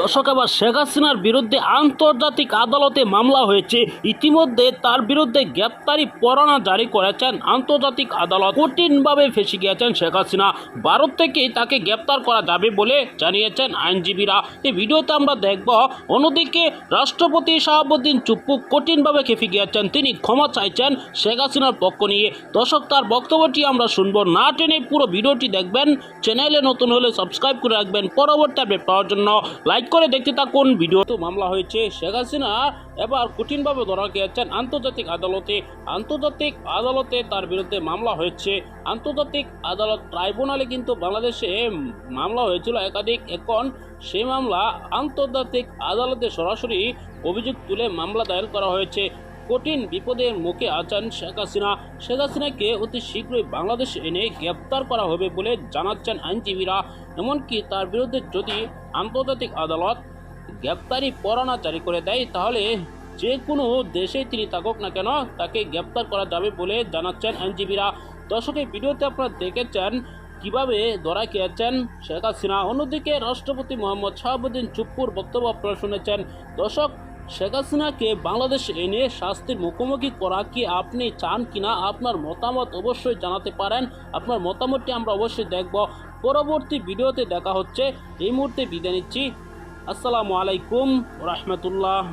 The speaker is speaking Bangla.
দর্শক আবার শেখ হাসিনার বিরুদ্ধে আন্তর্জাতিক আদালতে মামলা হয়েছে। ইতিমধ্যে তার বিরুদ্ধে গ্রেপ্তারি পরোয়ানা জারি করেছেন আন্তর্জাতিক আদালত। কঠিনভাবে ফেসে গিয়েছেন শেখ হাসিনা। ভারত থেকেই তাকে গ্রেপ্তার করা যাবে বলে জানিয়েছেন আইনজীবীরা। এই ভিডিওতে আমরা দেখব, অন্যদিকে রাষ্ট্রপতি শাহাবুদ্দিন চুপ্পু কঠিনভাবে খেপে গিয়েছেন। তিনি ক্ষমা চাইছেন শেখ হাসিনার পক্ষ নিয়ে। দর্শক, তার বক্তব্যটি আমরা শুনব। না টেনে পুরো ভিডিওটি দেখবেন। চ্যানেলে নতুন হলে সাবস্ক্রাইব করে রাখবেন। পরবর্তী আপডেট পাওয়ার জন্য লাইক করে দেখতে থাকুন। ভিডিও তো মামলা হয়েছে শেখ হাসিনা। এবার কঠিনভাবে ধরা গিয়েছেন আন্তর্জাতিক আদালতে। আন্তর্জাতিক আদালতে তার বিরুদ্ধে মামলা হয়েছে। আন্তর্জাতিক আদালত ট্রাইব্যুনালে কিন্তু বাংলাদেশে মামলা হয়েছিল একাধিক। এখন সেই মামলা আন্তর্জাতিক আদালতে সরাসরি অভিযোগ তুলে মামলা দায়ের করা হয়েছে। কঠিন বিপদের মুখে আছেন শেখ হাসিনা। শেখ হাসিনাকে অতি শীঘ্রই বাংলাদেশে এনে গ্রেপ্তার করা হবে বলে জানাচ্ছেন আইনজীবীরা। এমনকি তার বিরুদ্ধে যদি আন্তর্জাতিক আদালত গ্রেপ্তারি পরোয়ানা জারি করে দেয়, তাহলে যে কোনো দেশে তিনি থাকুক না কেন তাকে গ্রেপ্তার করা যাবে বলে জানাচ্ছেন আইনজীবীরা। দর্শকের ভিডিওতে আপনারা দেখেছেন কীভাবে ধরা খেয়েছেন শেখ হাসিনা। অন্যদিকে রাষ্ট্রপতি মোহাম্মদ শাহাবুদ্দিন চুপ্পুর বক্তব্য আপনারা শুনেছেন। দর্শক শেখ হাসিনাকে বাংলাদেশে এনে শাস্তির মুখোমুখি করা কি আপনি চান কিনা আপনার মতামত অবশ্যই জানাতে পারেন। আপনার মতামতটি আমরা অবশ্যই দেখব। পরবর্তী ভিডিওতে দেখা হচ্ছে। এই মুহূর্তে বিদায় নিচ্ছি। আসসালামু আলাইকুম রহমতুল্লাহ।